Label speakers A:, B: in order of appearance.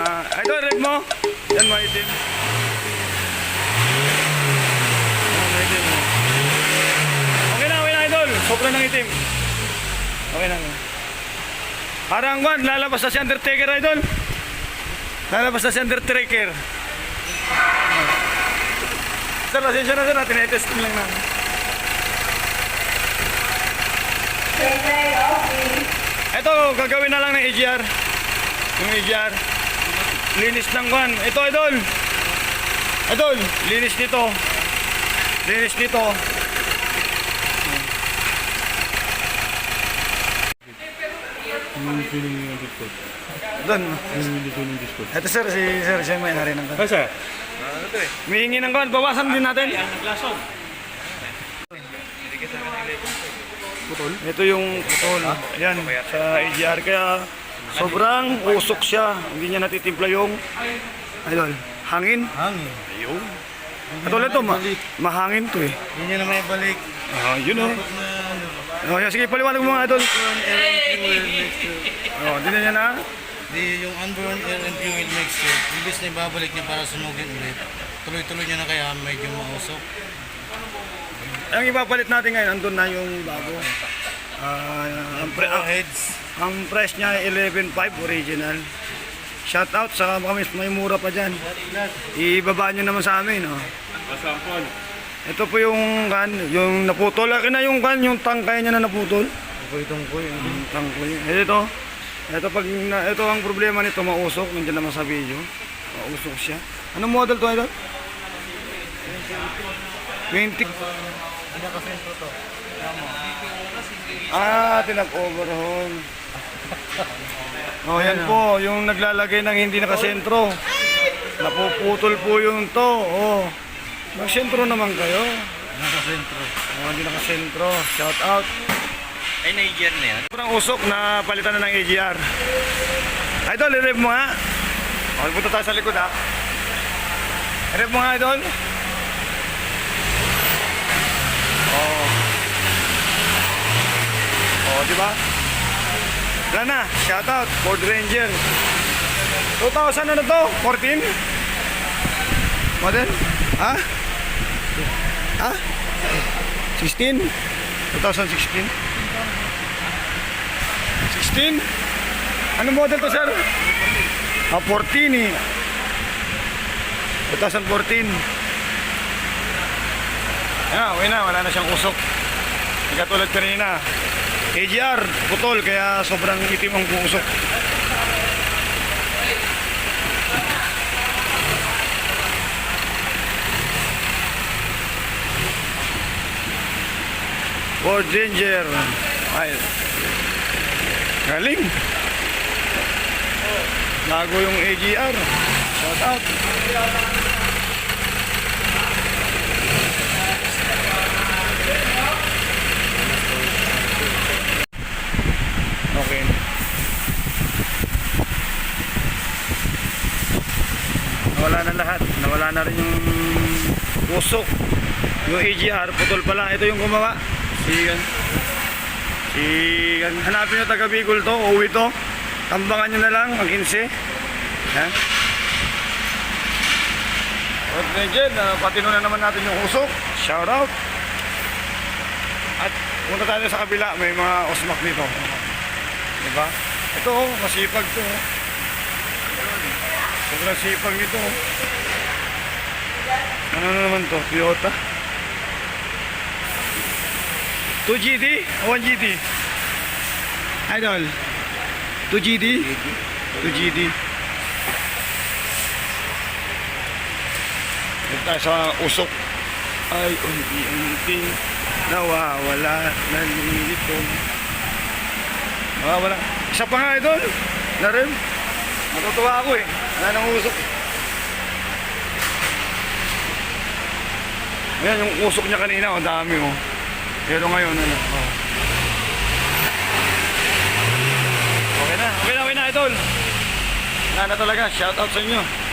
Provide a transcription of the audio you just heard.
A: Ah, idol, red mo. Yan. Yan, maitim. oh. Okay na, okay na, idol. Sobra ng itim. Okay na. Parang one, lalabas na si Undertaker, idol. Lalabas na si Undertaker. Sir, pasensya na sir, natin i-testing lang namin. Ito, gagawin na lang ng AGR. Yung AGR. Linis ng kwan. Ito, idol. Idol, linis nito. Linis nito. Doon. Ito sir, si sir, siya yung may-ari ng kwan.
B: Ah, sir?
A: Mihingi ng kwan, bawasan din natin.
B: Putol?
A: Ito yung putol. Yan, sa AGR. Kaya sobrang usok siya. Hindi niya natitimpla yung idol. Hangin.
B: Hangin.
A: Ayun. Katulad to, ma mahangin to eh.
B: Hindi niya na may balik.
A: Ah, yun oh.
B: Na ano.
A: Oh, yan, sige, paliwanag mo mga idol. Oh, di na niya na.
B: Di yung unborn air and fuel mixture. Ibig na ibabalik niya para sunugin ulit. Tuloy-tuloy niya na kaya medyo mausok.
A: Ang ipapalit natin ngayon, andun na yung bago. Ah, ang, pre- ang,
B: heads.
A: Ang price niya ay 11.5 original. Shout out sa kami may mura pa dyan. Ibaba nyo naman sa amin. Oh.
B: Pasampol.
A: Ito po yung kan, yung naputol. Akin na yung kan, yung tangkay niya na naputol.
B: Itong ko yung
A: tangkay. Eh, Ito. Ito pag na, ito ang problema nito, mausok. Nandiyan naman sa video. Mausok siya. Anong model to, idol? 20.
B: pinaka-sentro to.
A: Ah, tinag-overhaul. Oh, yan po, yung naglalagay ng hindi nakasentro. Napuputol po yung to. Oh. Magsentro naman kayo.
B: Naka-sentro.
A: Oh, hindi nakasentro. Shout out.
B: Ay, na-year na yan.
A: Sobrang usok na palitan na ng AGR. Idol, i-rev mo nga. Okay, punta tayo sa likod ha. I-rev mo nga, idol. Oh. Oh, di ba? Wala na. Shout out. Ford Ranger. 2000 ano to? 14? Model? Ha? Ha? 16? 2016? 16? Anong model to, sir? Ah, 14 eh. 2014. Yan, okay na. Wala na siyang usok. Hindi katulad kanina. AGR, putol, kaya sobrang itim ang usok. Ford Ranger. Ay, Galing. Bago yung AGR. Shout out. Okay. Na lahat. Nawala na rin yung usok. Yung AGR, putol pala. Ito yung gumawa. Si Si, hanapin nyo taga Bicol to, uwi to. Tambangan nyo na lang, mag 15. Ha? At medyan, uh, patino na naman natin yung usok. Shout out. At punta tayo sa kabila, may mga osmak dito. Diba? Ito, oh, masipag to. Sobrang sipag nito. oh. Ano na naman to? Toyota? 2GD o 1GD? Idol. 2GD? 2GD. Dito tayo sa usok. Ay, unti-unti nawawala na nilito. Nawawala. Isa pa nga, idol. Na rin. Natutuwa ako eh. Wala nang usok. Ayan, yung usok niya kanina, ang dami oh. Pero ngayon, ano? Oh. Okay na, okay na, okay na, idol. Wala na talaga, shout out sa inyo.